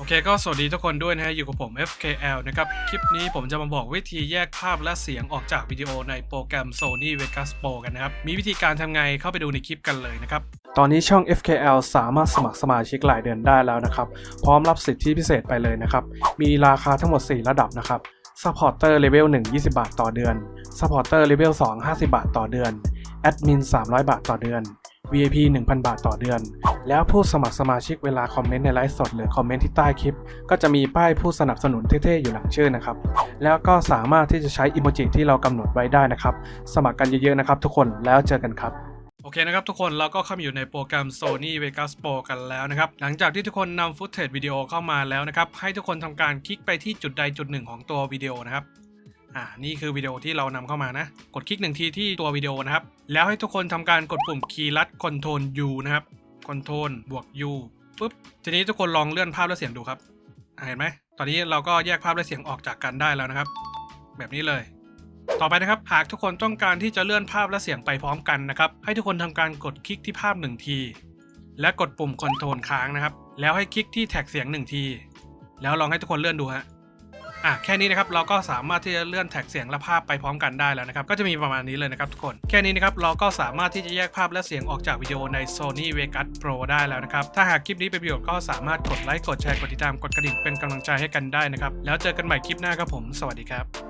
โอเคก็สวัสดีทุกคนด้วยนะฮะอยู่กับผม FKL นะครับ คลิปนี้ผมจะมาบอกวิธีแยกภาพและเสียงออกจากวิดีโอในโปรแกรม Sony Vegas Pro กันนะครับ มีวิธีการทำไงเข้าไปดูในคลิปกันเลยนะครับ ตอนนี้ช่อง FKL สามารถสมัครสมาชิกรายเดือนได้แล้วนะครับ พร้อมรับสิทธิพิเศษไปเลยนะครับ มีราคาทั้งหมด 4 ระดับนะครับ Supporter Level 1 20 บาทต่อเดือน Supporter Level 2 50 บาทต่อเดือน Admin 300 บาทต่อเดือน VIP 1,000 บาทต่อเดือน แล้วผู้สมัครสมาชิกเวลาคอมเมนต์ในไลฟ์สดหรือคอมเมนต์ที่ใต้คลิป ก็จะมีป้ายผู้สนับสนุนเท่ๆอยู่หลังชื่อนะครับ แล้วก็สามารถที่จะใช้อิโมจิที่เรากำหนดไว้ได้นะครับ สมัครกันเยอะๆนะครับทุกคนแล้วเจอกันครับโอเคนะครับทุกคนเราก็เข้ามาอยู่ในโปรแกรม Sony Vegas Pro กันแล้วนะครับ หลังจากที่ทุกคนนำฟุตเทจวิดีโอเข้ามาแล้วนะครับ ให้ทุกคนทำการคลิกไปที่จุดใดจุดหนึ่งของตัววิดีโอนะครับ อ่านี่คือวิดีโอที่เรานำเข้ามานะ กดคลิกหนึ่งทีที่ตัววิดีโอนะครับ แล้วให้ทุกคนทำการกดปุ่มคีย์ลัด Ctrl U นะครับ Ctrl บวก U ปุ๊บทีนี้ทุกคนลองเลื่อนภาพและเสียงดูครับเห็นไหมตอนนี้เราก็แยกภาพและเสียงออกจากกันได้แล้วนะครับ แบบนี้เลยต่อไปนะครับ หากทุกคนต้องการที่จะเลื่อนภาพและเสียงไปพร้อมกันนะครับ ให้ทุกคนทำการกดคลิกที่ภาพหนึ่งที และกดปุ่ม Ctrl ค้างนะครับ แล้วให้คลิกที่แท็กเสียงหนึ่งที แล้วลองให้ทุกคนเลื่อนดูฮะ อะแค่นี้นะครับเราก็สามารถที่จะเลื่อนแท็กเสียงและภาพไปพร้อมกันได้แล้วนะครับก็จะมีประมาณนี้เลยนะครับทุกคนแค่นี้นะครับเราก็สามารถที่จะแยกภาพและเสียงออกจากวิดีโอใน Sony Vegas Pro ได้แล้วนะครับถ้าหากคลิปนี้เป็นประโยชน์ก็สามารถกดไลค์กดแชร์กดติดตามกดกระดิ่งเป็นกำลังใจให้กันได้นะครับแล้วเจอกันใหม่คลิปหน้าครับผม สวัสดีครับ